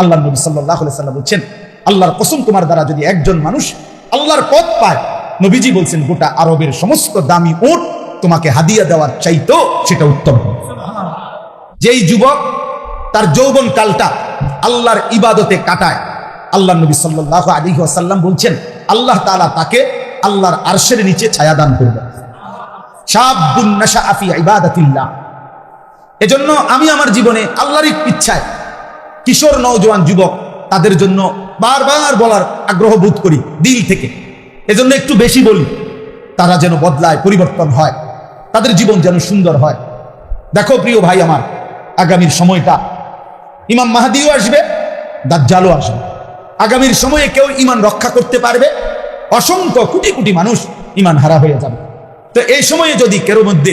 আল্লাহ নবী সাল্লাহ সাল্লাম বলছেন, আল্লাহর কসম তোমার দ্বারা যদি একজন মানুষ আল্লাহর পথ পায়, নবীজি বলছেন, গোটা আরবের সমস্ত দামি উট তোমাকে হাদিয়া দেওয়ার চাইতো সেটা উত্তম যেই যুবক তার যৌবন কালটা আল্লাহর ইবাদতে কাটায় আল্লাহ নবী সাল্লাহ আলী বলছেন, আল্লাহ তাআলা তাকে আল্লাহর আরশের নিচে ছায়া দান করবে এজন্য আমি আমার জীবনে আল্লাহর ইচ্ছায় কিশোর নওজোয়ান যুবক তাদের জন্য বারবার বলার আগ্রহ বোধ করি দিল থেকে। এজন্য একটু বেশি বলি, তারা যেন বদলায়, পরিবর্তন হয়, তাদের জীবন যেন সুন্দর হয়। দেখো প্রিয় ভাই আমার, আগামীর সময়টা ইমাম মাহাদিও আসবে, দাজ্জালও আসবে। আগামীর সময়ে কেউ ইমান রক্ষা করতে পারবে, অসংখ্য কোটি কোটি মানুষ ইমান হারা হয়ে যাবে। তো এই সময়ে যদি কারও মধ্যে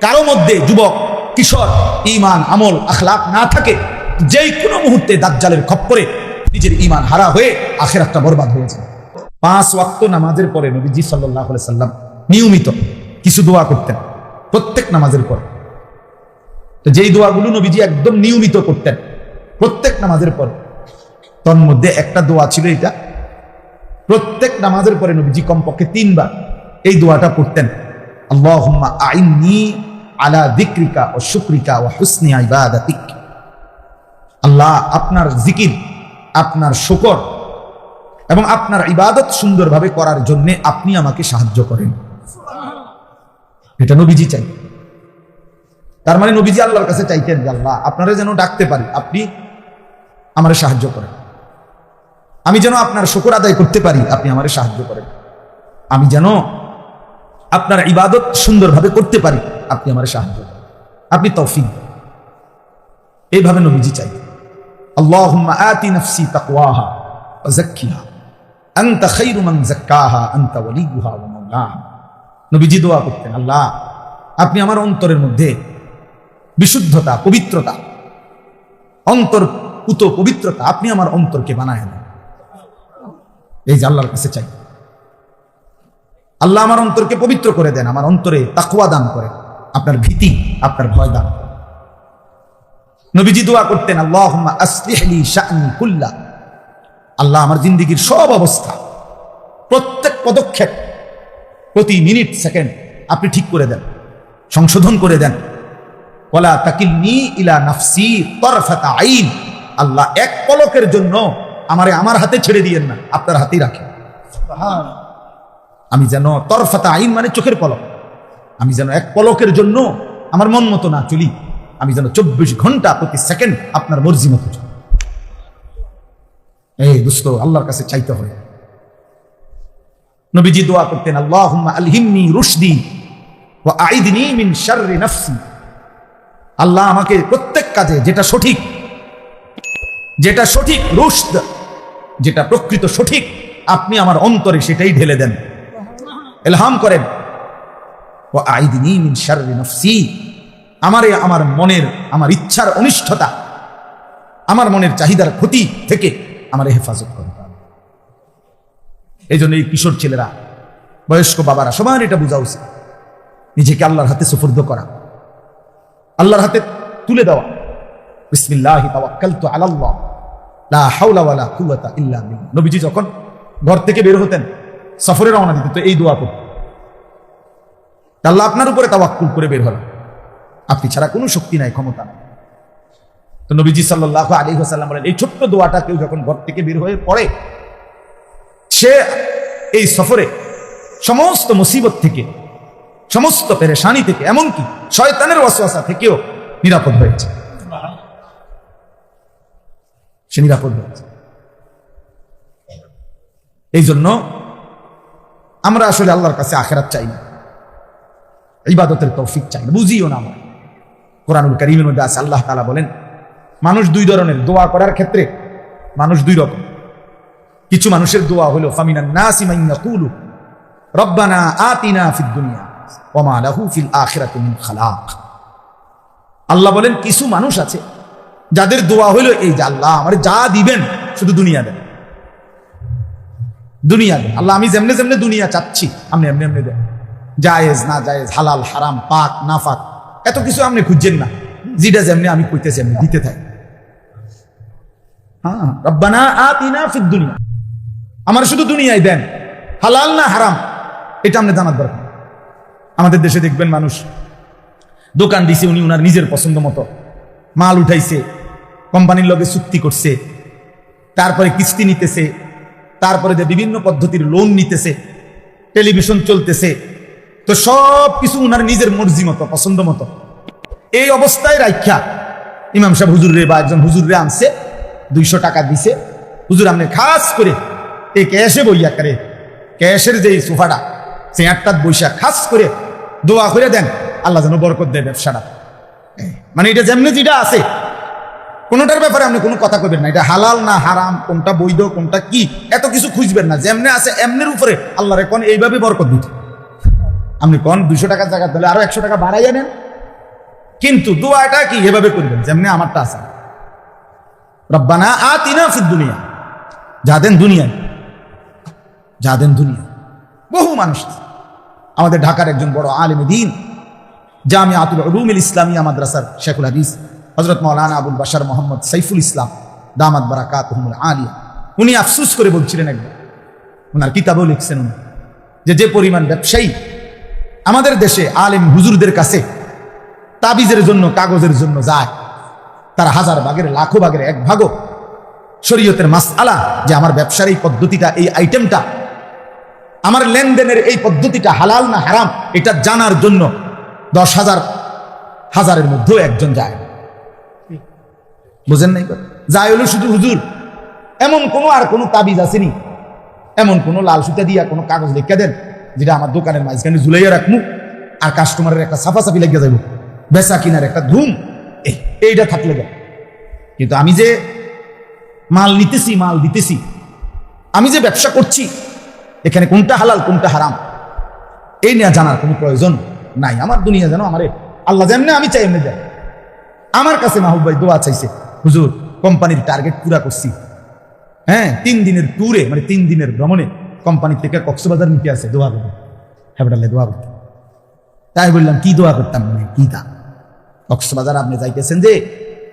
কারও মধ্যে যুবক, কিশোর, ইমান, আমল, আখলাক না থাকে যেই কোনো মুহূর্তে দাজ্জালের খপ্পরে নিজের ইমান হারা হয়ে আখেরাতটা বরবাদ হয়ে যায়। পাঁচ ওয়াক্ত নামাজের পরে নবীজি সাল্লাহ সাল্লাম নিয়মিত কিছু দোয়া করতেন, প্রত্যেক নামাজের পরে। তো যেই দোয়াগুলো নবীজি একদম নিয়মিত করতেন, প্রত্যেক নামাজের পরে। তন্মধ্যে একটা দোয়া ছিল এটা। প্রত্যেক নামাজের পরে নবীজি কমপক্ষে তিনবার এই দোয়াটা পড়তেন, আল্লাহুম্মা আইন্নি আলা দিক্রিকা ও শুক্রিকা ও হুসনি ইবাদাতিক। আল্লাহ আপনার জিকির, আপনার শুকর এবং আপনার ইবাদত সুন্দরভাবে করার জন্য আপনি আমাকে সাহায্য করেন। এটা নবীজি চাই। তার মানে নবীজি আল্লাহর কাছে চাইতেন যে, আল্লাহ, আপনারা যেন ডাকতে পারি, আপনি আমার সাহায্য করেন। আমি যেন আপনার শুকর আদায় করতে পারি, আপনি আমার সাহায্য করেন। আমি যেন আপনার ইবাদত সুন্দরভাবে করতে পারি, আপনি আমার সাহায্য করেন। আপনি তৌফিক এইভাবে নবীজি চাই। মান যাক্কাহা, আনতা ওয়ালিয়ুহা ওয়া মাওলাহা। নবীজি দোয়া করতেন, আল্লাহ, আপনি আমার অন্তরের মধ্যে বিশুদ্ধতা, পবিত্রতা, অন্তর পুত পবিত্রতা আপনি আমার অন্তরকে বানায় দেন। এই যে আল্লাহর কাছে চাই। আল্লাহ আমার অন্তরকে পবিত্র করে দেন, আমার অন্তরে তাকুয়া দান করে আপনার ভীতি, আপনার ভয় দান করেন। নবীজি দোয়া করতেন আল্লাহ আল্লাহ আমার জিন্দিগির সব অবস্থা, প্রত্যেক পদক্ষেপ প্রতি মিনিট, সেকেন্ড আপনি ঠিক করে দেন, সংশোধন করে দেন। ওলা তাকিলনি ইলা নাফসি তরফাতা আইন। আল্লাহ এক পলকের জন্য আমারে আমার হাতে ছেড়ে দিয়েন না, আপনার হাতেই রাখেন। আমি যেন তরফাতা আইন মানে চোখের পলক। আমি যেন এক পলকের জন্য আমার মন মতো না চলি। আমি যেন চব্বিশ ঘণ্টা প্রতি সেকেন্ড আপনার মর্জি মতো এই দুস্থ আল্লাহর কাছে চাইতে হয়। নবীজি দোয়া করতেন, আল্লাহুম্মা আলহিমনি রুশদি ওয়া আইদনি মিন শাররি নাফসি। আল্লাহ আমাকে প্রত্যেক কাজে যেটা সঠিক যেটা সঠিক রুশদ, যেটা প্রকৃত সঠিক, আপনি আমার অন্তরে সেটাই ঢেলে দেন। এলহাম করেন ও আইদিনী মিন শাররি নফসি। আমারে আমার মনের, আমার ইচ্ছার অনিষ্ঠতা, আমার মনের চাহিদার ক্ষতি থেকে আমার হেফাজত করেন এই জন্য এই কিশোর ছেলেরা, বয়স্ক বাবারা, সবার এটা বোঝা উচিত। নিজেকে আল্লাহর হাতে সুফর্দ করা, আল্লাহর হাতে তুলে দেওয়া। বিসমিল্লাহি তাওয়াক্কালতু আলাল্লাহ, লা হাওলা ওয়ালা কুওয়াতা ইল্লা বিল্লাহ। নবীজি যখন ঘর থেকে বের হতেন, সফরে রওনা দিতেন, তো এই দোয়া করতেন। আল্লাহ আপনার উপরে তাওয়াক্কুল করে বের হলাম আপনি ছাড়া কোনো শক্তি নাই, ক্ষমতা নাই। তো নবীজি সাল্লাহ আলী হাসাল্লাম বলেন, এই ছোট্ট দোয়াটা কেউ যখন ঘর থেকে বের হয়ে পড়ে, সে এই সফরে সমস্ত মুসিবত থেকে, সমস্ত পেরেশানি থেকে, এমনকি শয়তানের ওয়াসওয়াসা থেকেও নিরাপদ হয়েছে। সে নিরাপদ হয়েছে। এই জন্য আমরা আসলে আল্লাহর কাছে আখেরাত চাই না। ইবাদতের তৌফিক চাই না। বুঝিও না আমরা কোরআনুল করিমের মধ্যে আছে, আল্লাহ তালা বলেন, মানুষ দুই ধরনের, দোয়া করার ক্ষেত্রে মানুষ দুই রকম। কিছু মানুষের দোয়া হলো রব্বানা আতিনা দুনিয়া ফিল আল্লাহ বলেন, কিছু মানুষ আছে, যাদের দোয়া হলো এই যে আল্লাহ আমার যা দিবেন, শুধু দুনিয়া দেন। দুনিয়া দেন। আল্লাহ আমি যেমনে যেমনে দুনিয়া চাচ্ছি, আপনি এমনি এমনি দেন। জায়েজ, না জায়েজ, হালাল, হারাম, পাক না পাক এত কিছু আপনি খুঁজছেন না। যেটা যেমনি আমি কইতেছি এমনি দিতে থাকি। হ্যাঁ রব্বানা আতিনা ফিদ দুনিয়া। আমার শুধু দুনিয়ায় দেন, হালাল না হারাম, এটা আপনি জানার দরকার। আমাদের দেশে দেখবেন মানুষ, দোকান দিছে উনি উনার নিজের পছন্দ মতো। মাল উঠাইছে, কোম্পানির লগে চুক্তি করছে, তারপরে কিস্তি নিতেছে, তারপরে যে বিভিন্ন পদ্ধতির লোন নিতেছে টেলিভিশন চলতেছে তো সব কিছু উনার নিজের মর্জি মতো, পছন্দ মতো। এই অবস্থায় রাখা ইমাম সাহেব হুজুর রে বা একজন হুজুর রে আনছে, দুইশো টাকা দিছে। হুজুর আপনি খাস করে এই ক্যাশে বইয়া করে, ক্যাশের যে সোফাটা চেয়ারটার বৈশা খাস করে দোয়া করে দেন, আল্লাহ যেন বরকত দেয় ব্যবসাটা। মানে এটা যেমনি যেটা আছে, কোনোটার ব্যাপারে আপনি কোনো কথা কবেন না, এটা হালাল না হারাম, কোনটা বৈধ, কোনটা কি, এত কিছু খুঁজবেন না, যেমনে আছে, এমনের উপরে আল্লাহ রে কোন এইভাবে বরকত দিত আপনি কোন দুশো টাকার জায়গা, তাহলে আরও একশো টাকা বাড়াইয়া নেন। কিন্তু দোয়াটা কি, এভাবে করবেন, যেমনি আমারটা আছে। রব্বানা আতিনা ফিদ দুনিয়া। যা দেন দুনিয়ায়। যা দেন দুনিয়া বহু মানুষ আমাদের ঢাকার একজন বড় আলেম দিন জামি আতুল উলুমিল ইসলামিয়া মাদ্রাসার শেখুল হাদিস হজরত মৌলানা আবুল বাশার মোহাম্মদ সাইফুল ইসলাম, দামাত বারাকাত আলিয়া। উনি আফসুস করে বলছিলেন একবার ওনার কিতাবও লিখছেন উনি, যে যে পরিমাণ ব্যবসায়ী আমাদের দেশে আলেম হুজুরদের কাছে তাবিজের জন্য, কাগজের জন্য যায় তার হাজার ভাগের, লাখো ভাগের, এক ভাগও শরীয়তের মাস আলা যে আমার ব্যবসার এই পদ্ধতিটা, এই আইটেমটা আমার লেনদেনের এই পদ্ধতিটা হালাল না হারাম, এটা জানার জন্য দশ হাজার, হাজারের মধ্যেও একজন যায়। বুঝেন নাই? যায় হলো শুধু হুজুর এমন কোনো আর কোনো তাবিজ আসেনি এমন কোনো লাল সুতা দিয়া কোনো কাগজ লিখে দেন যেটা আমার দোকানের মাঝখানে ঝুলাইয়া রাখমু, আর কাস্টমারের একটা সাফাসাফি লেগে যাইব। বেচা কিনার একটা ধুম, এই, এইটা থাকলে গেল। কিন্তু আমি যে মাল নিতেছি, মাল দিতেছি, আমি যে ব্যবসা করছি, এখানে কোনটা হালাল, কোনটা হারাম, এই নিয়ে জানার কোনো প্রয়োজন নাই। আমার দুনিয়া যেন আমারে, আল্লাহ যেমনি আমি চাই, এমনি যাই আমার কাছে মাহবুব ভাই দোয়া চাইছে, হুজুর কোম্পানির টার্গেট পুরা করছি। হ্যাঁ তিন দিনের ট্যুরে মানে তিন দিনের ভ্রমণে কোম্পানি থেকে কক্সবাজার নিতে আসে, দোয়া করবে। হ্যাঁ বেটালে দোয়া করতে। তাই বললাম, কি দোয়া করতাম? মানে কি তা? কক্সবাজার আপনি যাইতেছেন যে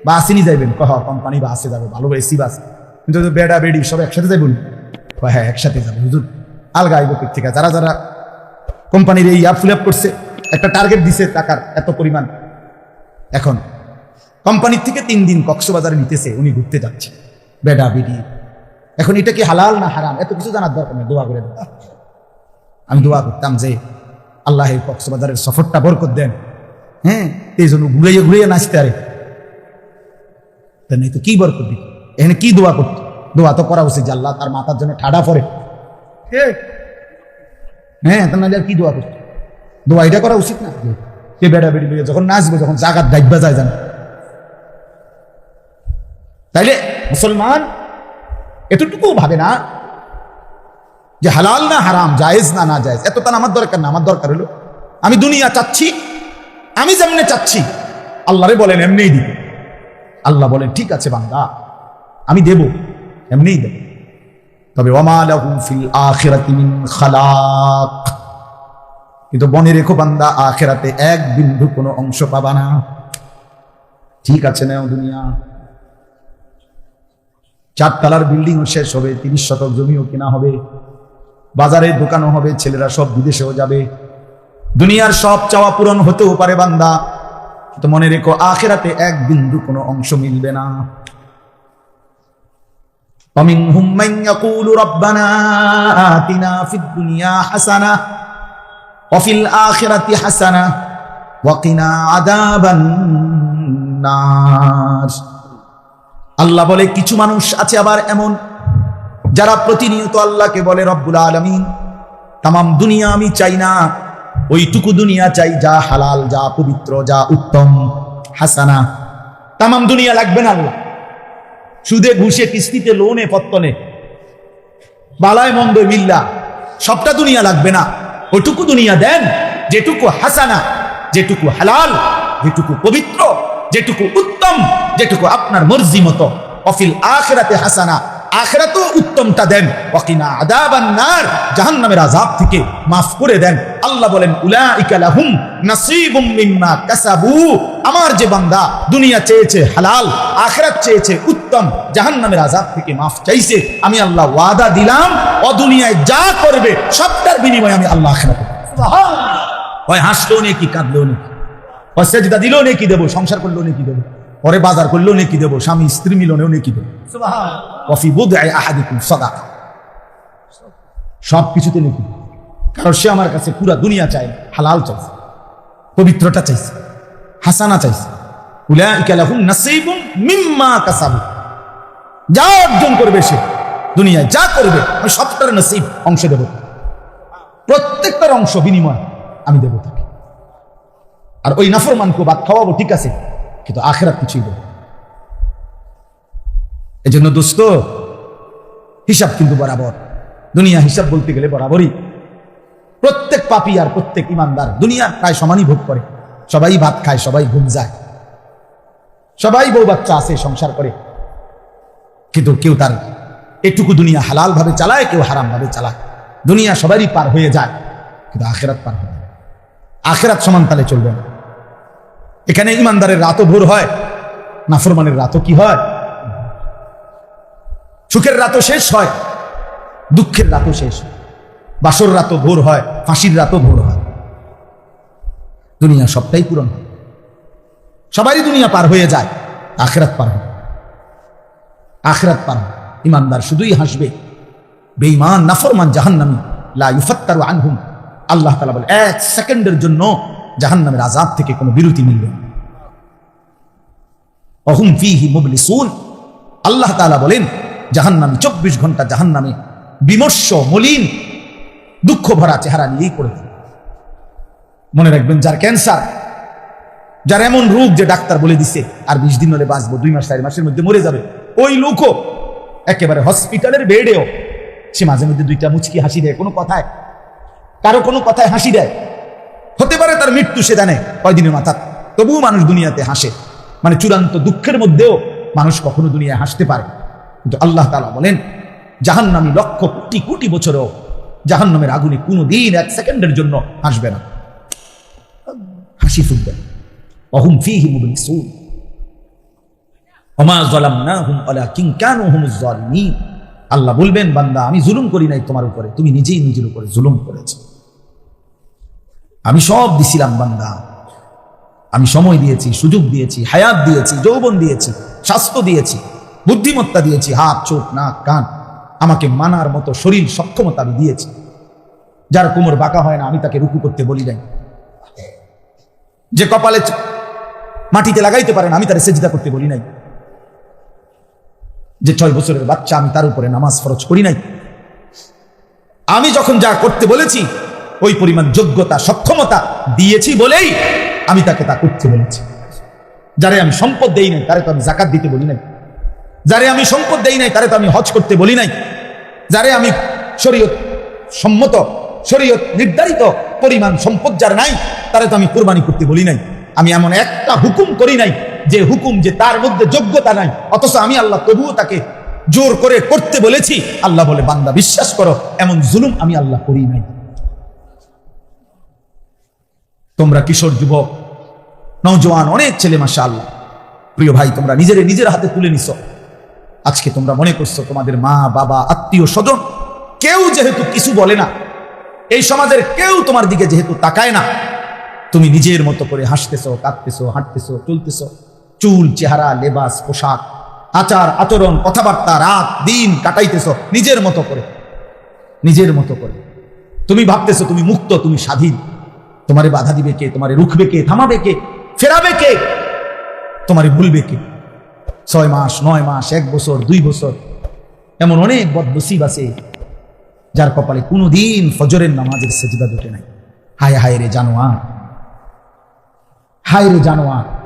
বাসিনি যাইবেন। কহ, কোম্পানি বাসে যাবে, ভালো এসি বাস। কিন্তু বেড়া, বেড়ি, সব একসাথে যাইবেন হ্যাঁ একসাথে যাবে, হুজুর। আলগা আইব থেকে? যারা যারা কোম্পানির এই অ্যাপ ফিল আপ করছে, একটা টার্গেট দিছে টাকার, এত পরিমাণ। এখন, কোম্পানির থেকে তিন দিন কক্সবাজারে নিতেছে, উনি ঘুরতে যাচ্ছে। বেডা, বেডি এখন এটা কি হালাল না হারাম? এত কিছু জানার দরকার নেই দোয়া করে আমি দোয়া করতাম যে আল্লাহ এই কক্সবাজারের সফরটা বরকত দেন। হ্যাঁ এই জন্য ঘুরাইয়া ঘুরাইয়া নাচতে আরে। তা নেই তো কি বরকত দিত? এখানে কি দোয়া করতো? দোয়া তো করা উচিত আল্লাহ তার মাথার জন্য ঠাডা পড়ে হ্যাঁ তা নাহলে আর কি দোয়া করতো? দোয়া এটা করা উচিত না? কে বেড়া বেড়ি লইয়া যখন নাচবে যখন জাগাত ডাইবা যায় জান? তাইলে মুসলমান এতটুকু ভাবে না যে হালাল না হারাম, জায়েজ না না জায়েজ। এত তার আমার দরকার না, আমার দরকার হলো আমি দুনিয়া চাচ্ছি, আমি যেমনে চাচ্ছি, আল্লাহরে বলেন এমনিই দিব। আল্লাহ বলেন, ঠিক আছে বান্দা, আমি দেব, এমনিই দেব। তবে কিন্তু বনে রেখো বান্দা, আখেরাতে এক বিন্দু কোনো অংশ পাবা না। ঠিক আছে, নাও দুনিয়া। চারতলার বিল্ডিংও শেষ হবে তিরিশ শতক জমিও কেনা হবে বাজারে দোকানও হবে ছেলেরা সব বিদেশেও যাবে দুনিয়ার সব চাওয়া পূরণ হতেও পারে বান্দা তো মনে রেখো আখেরাতে এক বিন্দু কোনো অংশ মিলবে না ومنهم من يقول ربنا آتنا في الدنيا حسنة وفي الآخرة حسنة وقنا عذاب النار আল্লাহ বলে, কিছু মানুষ আছে আবার এমন, যারা প্রতিনিয়ত আল্লাহকে বলে, রব্বুল আলমিন তামাম দুনিয়া আমি চাই না, ওইটুকু দুনিয়া চাই, যা হালাল, যা পবিত্র, যা উত্তম, হাসানা। তামাম দুনিয়া লাগবে না আল্লাহ। সুদে, ঘুষে, কিস্তিতে, লোনে, পত্তনে, বালায় মন্দ মিল্লা, সবটা দুনিয়া লাগবে না। ওটুকু দুনিয়া দেন, যেটুকু হাসানা, যেটুকু হালাল, যেটুকু পবিত্র যেটুকু উত্তম, যেটুকু আপনার মর্জি মতো। অফিল আখেরাতে হাসানা, আখেরাতেও উত্তমটা দেন। ওয়াকিনা আদাবান নার, জাহান্নামের আযাব থেকে মাফ করে দেন। আল্লাহ বলেন, উলাইকা লাহুম নাসিবুম মিম্মা কাসাবু। আমার যে বান্দা দুনিয়া চেয়েছে হালাল, আখেরাত চেয়েছে উত্তম, জাহান্নামের আযাব থেকে মাফ চাইছে। আমি আল্লাহ ওয়াদা দিলাম, ও দুনিয়ায় যা করবে, সবটার বিনিময়ে আমি আল্লাহ আখেরাতে হয় হাসলেও নেই কি কাঁদলেও হয় সেজদা দিলেও নেই কি দেবো সংসার করলেও নেই কি দেবো পরে বাজার করলেও নেই কি দেবো স্বামী স্ত্রী মিলনেও নেই কি দেবো ওয়াফি বুদ আহাদিকুম সাদাকা। সব কিছুতে নেকি। কারণ সে আমার কাছে পুরা দুনিয়া না, হালাল চাইছে পবিত্রতা চাইছে হাসানা চাইছে। যা অর্জন করবে সে দুনিয়ায় যা করবে আমি সবটার নসিব অংশ দেব। প্রত্যেকটার অংশ বিনিময় আমি দেব তাকে। আর ওই নাফরমানকে বাদ খাওয়াবো ঠিক আছে, কিন্তু আখেরাত কিছুই দেবো এই জন্য দোস্ত, হিসাব কিন্তু বরাবর। দুনিয়া হিসাব বলতে গেলে বরাবরই। প্রত্যেক পাপি আর প্রত্যেক ইমানদার দুনিয়া প্রায় সমানই ভোগ করে। সবাই ভাত খায়, সবাই ঘুম যায়। সবাই বউ বাচ্চা আছে, সংসার করে। কিন্তু কেউ তার এটুকু দুনিয়া হালাল ভাবে চালায়, কেউ হারাম ভাবে চালায়। দুনিয়া সবারই পার হয়ে যায়, কিন্তু আখেরাত পার হয় না। আখেরাত সমান তালে চলবে না। এখানে ইমানদারের রাতও ভোর হয়, নাফরমানের রাতও কি হয়? সুখের রাতও শেষ হয়, দুঃখের রাতও শেষ হয়, বাসর রাতও ভোর হয়, ফাঁসির রাতও ভোর হয়। দুনিয়া সবটাই পূরণ হয়। সবারই দুনিয়া পার হয়ে যায়, আখরাত পার হয়। আখেরাত পার হয়। ইমানদার শুধুই হাসবে। বেঈমান, নাফরমান জাহান্নামি, লা ইউফাত্তারু আনহুম। আল্লাহ তাআলা বলে, এক সেকেন্ডের জন্য জাহান্নামের আযাব থেকে কোনো বিরতি মিলবে আল্লাহ তাআলা বলেন, জাহান্নামী চব্বিশ ঘণ্টা জাহান্নামে বিমর্ষ, মলিন, দুঃখ ভরা চেহারা নিয়েই পড়ে। মনে রাখবেন, যার ক্যান্সার, যার এমন রোগ যে ডাক্তার বলে দিছে, আর বিশ দিন হলে বাঁচবো, দুই মাস, চার মাসের মধ্যে মরে যাবে, ওই লোকও একেবারে হসপিটালের বেডেও, সে মাঝে মধ্যে দুইটা মুচকি হাসি দেয়, কোনো কথায়, কারও কোনো কথায় হাসি দেয় হতে পারে তার মৃত্যু সে জানে, কয়দিনের মাথা তবুও মানুষ দুনিয়াতে হাসে। মানে চূড়ান্ত দুঃখের মধ্যেও মানুষ কখনো দুনিয়ায় হাসতে পারে। কিন্তু আল্লাহ তালা বলেন, জাহান্নামী লক্ষ কোটি কোটি বছরও জাহান্নামের আগুনে কোনো দিন এক সেকেন্ডের জন্য হাসবে না। হাসি ফুটবে। না। অহুম ফিহি মুবলিসুন। ওমা যালামনাহুম ওয়ালাকিন কানু হুমুজ জালিমিন। আল্লাহ বলবেন, বান্দা, আমি জুলুম করি নাই তোমার উপরে, তুমি নিজেই নিজের উপরে জুলুম করেছ। আমি সব দিছিলাম বান্দা। আমি সময় দিয়েছি, সুযোগ দিয়েছি, হায়াত দিয়েছি, যৌবন দিয়েছি, স্বাস্থ্য দিয়েছি, বুদ্ধিমত্তা দিয়েছি, হাত, চোখ, নাক, কান। আমাকে মানার মতো শরীর সক্ষমতা আমি দিয়েছি। যার কোমর বাঁকা হয় না, আমি তাকে রুকু করতে বলি নাই। যে কপালে মাটিতে লাগাইতে পারেন আমি তার সেজিদা করতে বলি নাই। যে ছয় বছরের বাচ্চা, আমি তার উপরে নামাজ ফরজ করি নাই। আমি যখন যা করতে বলেছি ওই পরিমাণ যোগ্যতা, সক্ষমতা দিয়েছি বলেই আমি তাকে তা করতে বলেছি। যারে আমি সম্পদ দেই নাই, তারে তো আমি জাকাত দিতে বলি নাই। যারে আমি সম্পদ দেই নাই, তারে তো আমি হজ করতে বলি নাই। যারে আমি শরীয়ত সম্মত, শরীয়ত নির্ধারিত পরিমাণ সম্পদ যার নাই, তারে তো আমি কোরবানি করতে বলি নাই। আমি এমন একটা হুকুম করি নাই যে হুকুম যে তার মধ্যে যোগ্যতা নাই, অথচ আমি আল্লাহ তবুও তাকে জোর করে করতে বলেছি। আল্লাহ বলে, বান্দা, বিশ্বাস করো, এমন জুলুম আমি আল্লাহ করি নাই। তোমরা কিশোর যুবক, নওজোয়ান, অনেক ছেলে মাসা আল্লাহ প্রিয় ভাই, তোমরা নিজের নিজের হাতে তুলে নিছ। আজকে তোমরা মনে করছ তোমাদের মা, বাবা, আত্মীয়, স্বজন, কেউ যেহেতু কিছু বলে না, এই সমাজের কেউ তোমার দিকে যেহেতু তাকায় না, তুমি নিজের মতো করে হাসতেছো, কাঁদতেছো, হাঁটতেছো, চলতেছো। চুল, চেহারা, লেবাস, পোশাক, আচার, আচরণ, কথাবার্তা, রাত, দিন কাটাইতেছো নিজের মতো করে। নিজের মতো করে। তুমি ভাবতেছো তুমি মুক্ত, তুমি স্বাধীন। তোমারে বাধা দিবে কে? তোমারে রুখবে কে? থামাবে কে? ফেরাবে কে? তোমারে ভুলবে কে? ছয় মাস, নয় মাস, এক বছর, দুই বছর, এমন অনেক বদনসিব আছে যার কপালে কোনোদিন ফজরের নামাজের সেজদা জুটে নাই। হায় হায় রে জানোয়ার। হায় রে জানোয়ার।